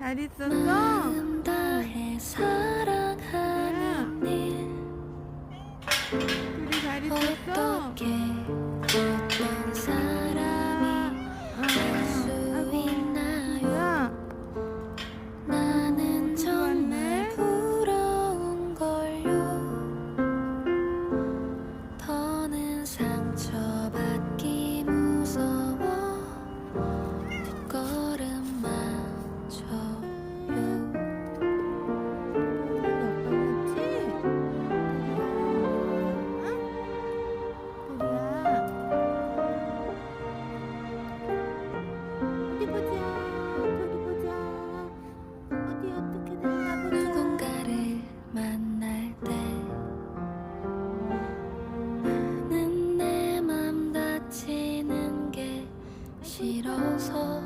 잘 있었어? 마음 다해 사랑하는 일 둘이 잘 있었어? 어떻게 사이 어디 보자 어디 보자. 어디 어떻게 됐나 보자. 누군가를 만날 때 나는 내 맘 다치는 게 싫어서